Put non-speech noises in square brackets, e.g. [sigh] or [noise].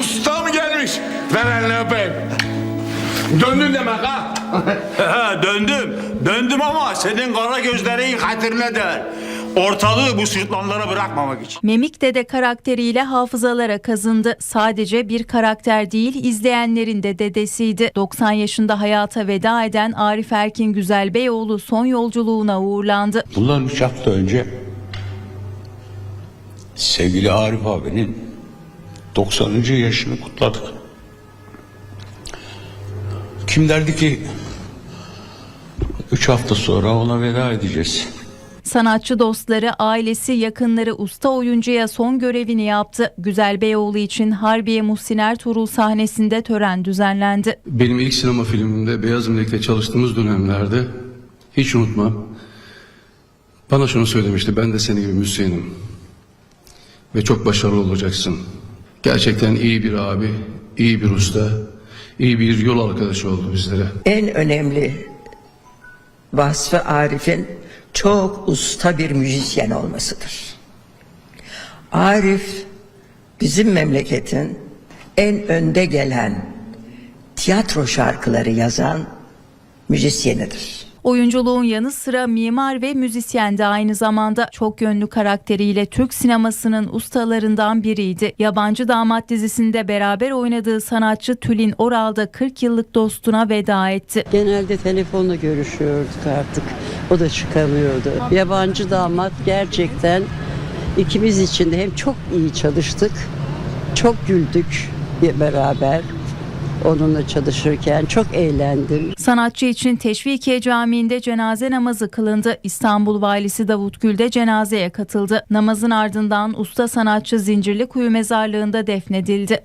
ustam gelmiş. Ver elini öpeyim. Döndün demek ha? [laughs] Döndüm. Döndüm ama senin kara gözlerin hatırına değil. Ortalığı bu sırtlanlara bırakmamak için. Memik Dede karakteriyle hafızalara kazındı. Sadece bir karakter değil, izleyenlerin de dedesiydi. 90 yaşında hayata veda eden Arif Erkin Güzelbeyoğlu son yolculuğuna uğurlandı. Bundan üç hafta önce sevgili Arif abinin 90. yaşını kutladık. Kim derdi ki üç hafta sonra ona veda edeceğiz. Sanatçı dostları, ailesi, yakınları usta oyuncuya son görevini yaptı. Güzelbeyoğlu için Harbiye Muhsin Ertuğrul sahnesinde tören düzenlendi. Benim ilk sinema filmimde Beyaz Melek'te çalıştığımız dönemlerde hiç unutmam. Bana şunu söylemişti. Ben de senin gibi müzisyenim. Ve çok başarılı olacaksın. Gerçekten iyi bir abi, iyi bir usta, iyi bir yol arkadaşı oldu bizlere. En önemli vasfı Arif'in çok usta bir müzisyen olmasıdır. Arif bizim memleketin en önde gelen tiyatro şarkıları yazan müzisyenidir. Oyunculuğun yanı sıra mimar ve müzisyen de aynı zamanda çok yönlü karakteriyle Türk sinemasının ustalarından biriydi. Yabancı Damat dizisinde beraber oynadığı sanatçı Tülin Oral da 40 yıllık dostuna veda etti. Genelde telefonla görüşüyorduk artık. O da çıkamıyordu. Yabancı damat gerçekten ikimiz için de hem çok iyi çalıştık, çok güldük beraber onunla çalışırken çok eğlendim. Sanatçı için Teşvikiye Camii'nde cenaze namazı kılındı. İstanbul Valisi Davut Gül de cenazeye katıldı. Namazın ardından usta sanatçı Zincirlikuyu mezarlığında defnedildi.